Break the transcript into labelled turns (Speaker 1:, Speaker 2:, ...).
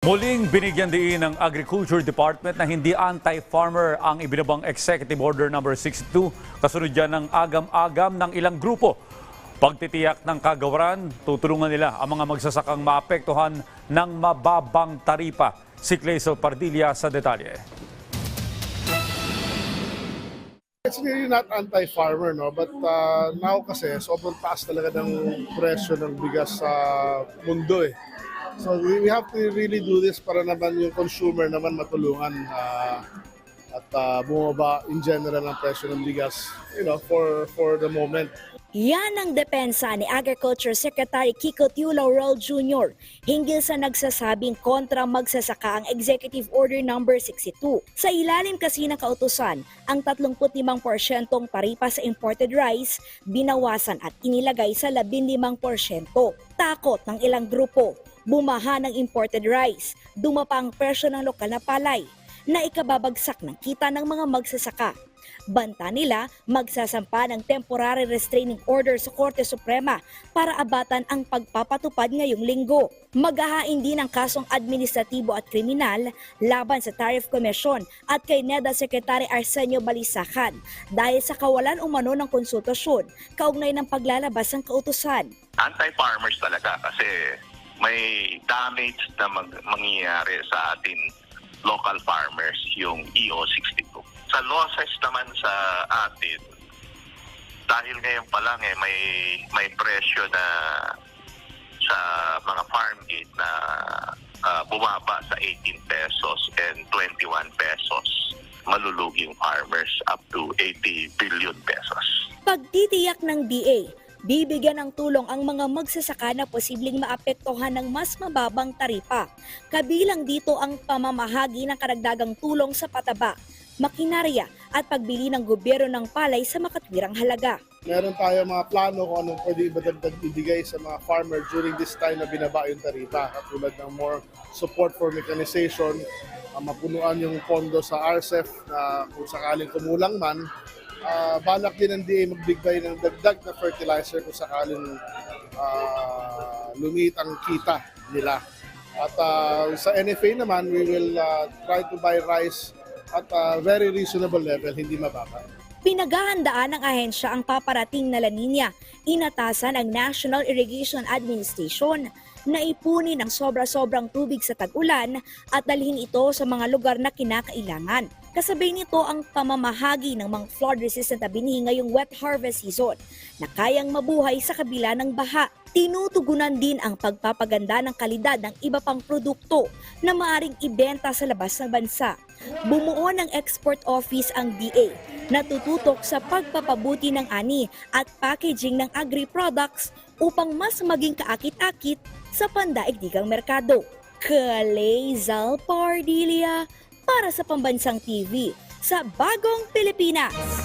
Speaker 1: Muling binigyan diin ng Agriculture Department na hindi anti-farmer ang ibinabang Executive Order No. 62 kasunod yan ng agam-agam ng ilang grupo. Pagtitiyak ng kagawaran, tutulungan nila ang mga magsasakang maapektuhan ng mababang taripa. Si Clazel Pardilla sa detalye.
Speaker 2: It's really not anti-farmer, no? But uh, now kasi, sobrang taas talaga ng presyo ng bigas sa mundo eh. So we, we have to really do this para naman yung consumer naman matulungan uh, at uh, bumaba in general ang presyo ng bigas, you know, for for the moment.
Speaker 3: Yan ang depensa ni Agriculture Secretary Kiko Tiulo Roll Jr. hinggil sa nagsasabing kontra magsasaka ang Executive Order No. 62. Sa ilalim kasi ng kautusan, ang 35% taripa sa imported rice binawasan at inilagay sa 15%. Takot ng ilang grupo, bumaha ng imported rice, dumapa ang presyo ng lokal na palay, na ikababagsak ng kita ng mga magsasaka. Banta nila, magsasampa ng temporary restraining order sa Korte Suprema para abatan ang pagpapatupad ngayong linggo. Maghahain din ng kasong administratibo at kriminal laban sa Tariff Commission at kay NEDA Secretary Arsenio Balisacan dahil sa kawalan umano ng konsultasyon kaugnay ng paglalabas ng kautusan.
Speaker 4: anti-farmers talaga kasi may damage na mag- mangyayari sa atin local farmers yung EO62. Sa losses naman sa atin, dahil ngayon pa lang eh, may, may presyo na sa mga farm gate na ah, bumaba sa 18 pesos and 21 pesos malulugi yung farmers up to 80 billion pesos.
Speaker 3: Pagtitiyak ng DA, bibigyan ng tulong ang mga magsasaka na posibleng maapektuhan ng mas mababang taripa. Kabilang dito ang pamamahagi ng karagdagang tulong sa pataba, makinarya at pagbili ng gobyerno ng palay sa makatwirang halaga.
Speaker 2: Meron tayo mga plano kung anong pwede ibadagdag ibigay sa mga farmer during this time na binaba yung taripa. Katulad ng more support for mechanization, uh, mapunuan yung pondo sa RCEF na kung sakaling kumulang man, uh, balak din ng DA magbigay ng dagdag na fertilizer kung sakaling uh, lumiit ang kita nila. At uh, sa NFA naman, we will uh, try to buy rice at a very reasonable level, hindi mababa.
Speaker 3: Pinaghahandaan ng ahensya ang paparating na La Nina. Inatasan ang National Irrigation Administration na ipunin ang sobra-sobrang tubig sa tag-ulan at dalhin ito sa mga lugar na kinakailangan. Kasabay nito ang pamamahagi ng mga flood-resistant na binhi ngayong wet harvest season na kayang mabuhay sa kabila ng baha. Tinutugunan din ang pagpapaganda ng kalidad ng iba pang produkto na maaring ibenta sa labas ng bansa. Bumuo ng export office ang DA na tututok sa pagpapabuti ng ani at packaging ng agri-products upang mas maging kaakit-akit sa pandaigdigang merkado. Kalezal Pardilia para sa Pambansang TV sa Bagong Pilipinas.